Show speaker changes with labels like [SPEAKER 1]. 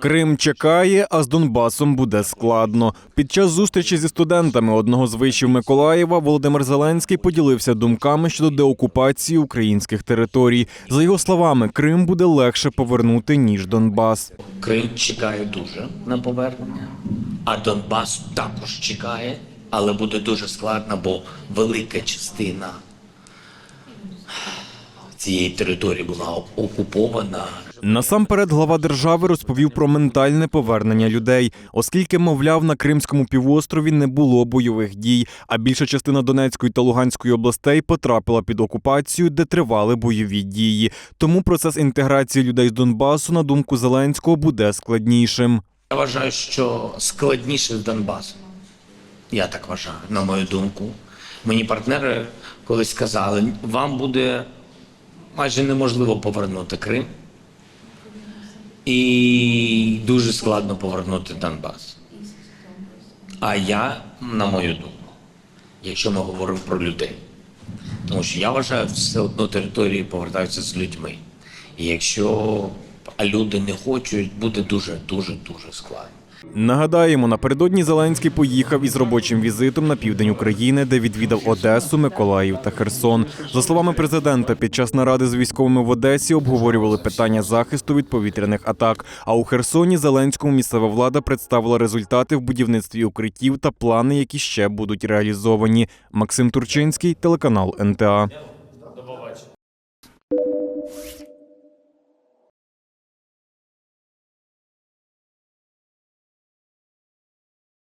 [SPEAKER 1] Крим чекає, а з Донбасом буде складно. Під час зустрічі зі студентами одного з вишів Миколаєва Володимир Зеленський поділився думками щодо деокупації українських територій. За його словами, Крим буде легше повернути ніж Донбас.
[SPEAKER 2] Крим чекає дуже на повернення, а Донбас також чекає, але буде дуже складно, бо велика частина цієї території була окупована.
[SPEAKER 1] Насамперед, глава держави розповів про ментальне повернення людей, оскільки, мовляв, на Кримському півострові не було бойових дій, а більша частина Донецької та Луганської областей потрапила під окупацію, де тривали бойові дії. Тому процес інтеграції людей з Донбасу, на думку Зеленського, буде складнішим.
[SPEAKER 2] Я вважаю, що складніше з Донбасом. Я так вважаю, на мою думку. Мені партнери колись сказали, вам буде майже неможливо повернути Крим. І дуже складно повернути Донбас. А я, на мою думку, якщо ми говоримо про людей, тому що я вважаю, все одно території повертаються з людьми. І якщо люди не хочуть, буде дуже, дуже, дуже складно.
[SPEAKER 1] Нагадаємо, напередодні Зеленський поїхав із робочим візитом на південь України, де відвідав Одесу, Миколаїв та Херсон. За словами президента, під час наради з військовими в Одесі обговорювали питання захисту від повітряних атак. А у Херсоні Зеленському місцева влада представила результати в будівництві укриттів та плани, які ще будуть реалізовані. Максим Турчинський, телеканал НТА.